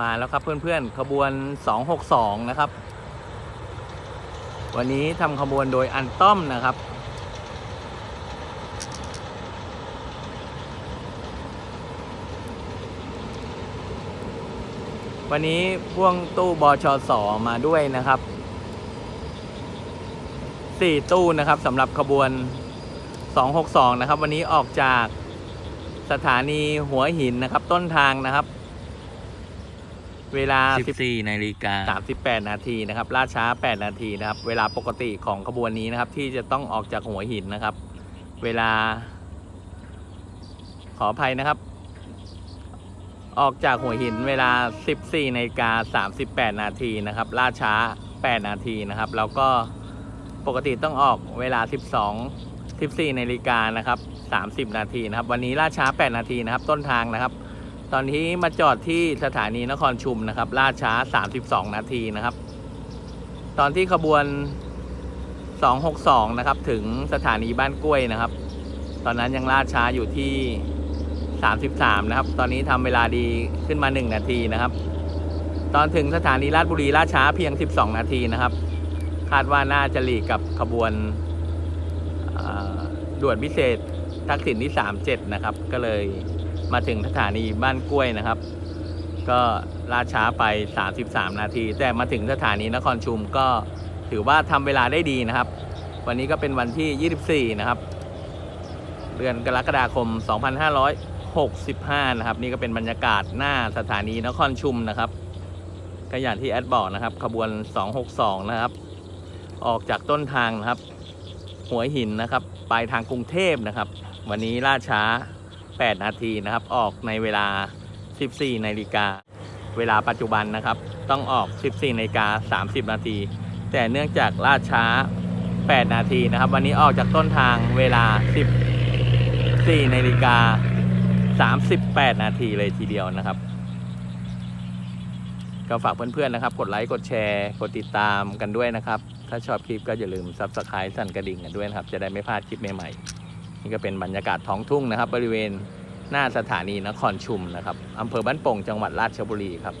มาแล้วครับเพื่อนๆขบวน 262 นะครับ วันนี้ทำขบวนโดยอันต้อมนะครับ วันนี้พ่วงตู้บชสมาด้วยนะครับสี่ตู้นะครับสำหรับขบวน 262 นะครับ วันนี้ออกจากสถานีหัวหินนะครับต้นทางนะครับ เวลา14นาฬิกา38 นาทีนะครับล่าช้า 8 นาทีนะครับ เวลาปกติของขบวนนี้นะครับ ที่จะต้องออกจากหัวหินนะครับ เวลา ขออภัยนะครับ ออกจากหัวหินเวลา 14นาฬิกา38 นาทีนะครับล่าช้า 8 นาทีนะครับแล้วก็ปกติต้องออกเวลา 12 14นาฬิกานะครับ30 นาทีนะครับ วันนี้ล่าช้า 8 นาทีนะครับ ต้นทางนะครับ ตอนนี้มาจอดที่สถานีนครชุมนะครับล่าช้า 32 นาทีนะครับ ตอนที่ขบวน 262 นะครับ ถึงสถานีบ้านกล้วยนะครับ ตอนนั้นยังล่าช้าอยู่ที่ 33 นะครับ ตอนนี้ทำเวลาดีขึ้นมา 1 นาทีนะครับ ตอนถึงสถานีราชบุรีล่าช้าเพียง 12 นาทีนะครับ คาดว่าน่าจะหลีกกับขบวนด่วนพิเศษทักษิณที่ 37 นะครับ ก็เลย มาถึงสถานีบ้านกล้วยนะครับ ก็ล่าช้าไป 33 นาที แต่มาถึงสถานีนครชุมก็ถือว่าทำเวลาได้ดีนะครับ วันนี้ก็เป็นวันที่ 24 นะครับ เดือนกรกฎาคม 2565 นะครับ นี่ก็เป็นบรรยากาศหน้าสถานีนครชุมนะครับก็อย่างที่แอดบอกนะครับ ขบวน 262 นะครับ ออกจากต้นทางนะครับ หัวหินนะครับปลายทางกรุงเทพนะครับ วันนี้ล่าช้า 8 นาทีนะครับ ออกในเวลา 14 นาฬิกา เวลาปัจจุบันนะครับ ต้องออก 14 นาฬิกา 30 นาที แต่เนื่องจากล่าช้า 8 นาทีนะครับ วันนี้ออกจากต้นทางเวลา 14 นาฬิกา 38 นาทีเลยทีเดียวนะครับ ก็ฝากเพื่อนๆนะครับ กดไลค์ กดแชร์ กดติดตามกันด้วยนะครับ ถ้าชอบคลิปก็อย่าลืม Subscribe สั่นกระดิ่งกันด้วยนะครับ จะได้ไม่พลาดคลิปใหม่ๆ นี่ก็เป็นบรรยากาศท้องทุ่งนะครับ บริเวณหน้าสถานีนครชุมนะครับอำเภอบ้านโป่งจังหวัดราชบุรีครับ